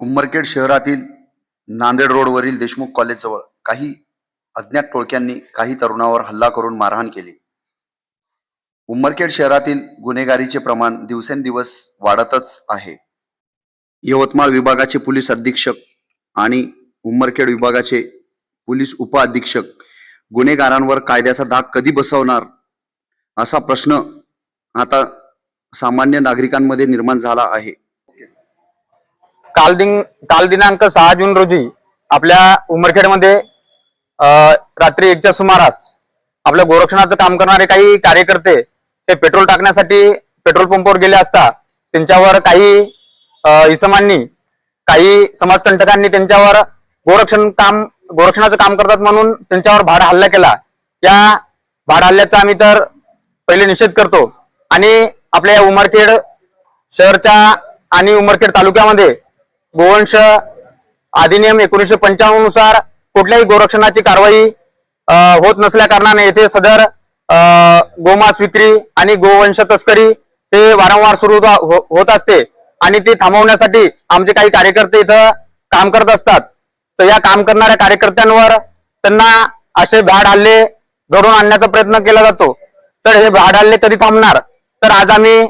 उमरखेड शहरातील नांदेड रोडवरील देशमुख कॉलेजजवळ काही अज्ञात टोळक्यांनी काही तरुणावर हल्ला करून मारहाण केली. उमरखेड शहरातील गुन्हेगारीचे प्रमाण दिवसेंदिवस वाढतच आहे. यवतमाळ विभागाचे पोलीस अधीक्षक आणि उमरखेड विभागाचे पोलीस उपअधीक्षक गुन्हेगारांवर कायद्याचा धाक कधी बसवणार असा प्रश्न आता सामान्य नागरिकांमध्ये निर्माण झाला आहे. काल दिन काल दिनांक सहा जून रोजी आपल्या उमरखेडमध्ये अं, रात्री एकच्या सुमारास आपल्या गोरक्षणाचं काम करणारे काही कार्यकर्ते हे पेट्रोल टाकण्यासाठी पेट्रोल पंपावर गेले असता त्यांच्यावर काही इसमांनी काही समाजकंटकांनी त्यांच्यावर गोरक्षण काम गोरक्षणाचं काम करतात म्हणून त्यांच्यावर भाड हल्ला केला. या भाड हल्ल्याचा आम्ही तर पहिले निषेध करतो. आणि आपल्या या उमरखेड शहरच्या आणि उमरखेड तालुक्यामध्ये गोवंश अधिनियम एकोणीसशे पंचावन्ननुसार कुठल्याही गोरक्षणाची कारवाई होत नसल्या कारणाने येथे सदर गोमांस विक्री आणि गोवंश तस्करी ते वारंवार सुरू हो- होत असते आणि ते थांबवण्यासाठी आमचे काही कार्यकर्ते इथं काम करत असतात. तर या काम करणाऱ्या कार्यकर्त्यांवर त्यांना असे भाड हल्ले घडून आणण्याचा प्रयत्न केला जातो. तर हे भाड हल्ले कधी थांबणार? तर आज आम्ही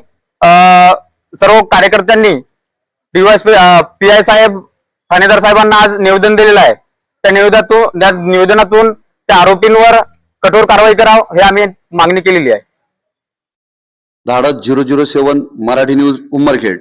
सर्व कार्यकर्त्यांनी डीवायसपी पी आय साहेब ठाणेदार साहेबांना आज निवेदन दिलेलं आहे. त्या निवेदनातून त्या निवेदनातून त्या आरोपींवर कठोर कारवाई करावं हे आम्ही मागणी केलेली आहे. Dhadas zero zero seven Marathi news Umarkhed.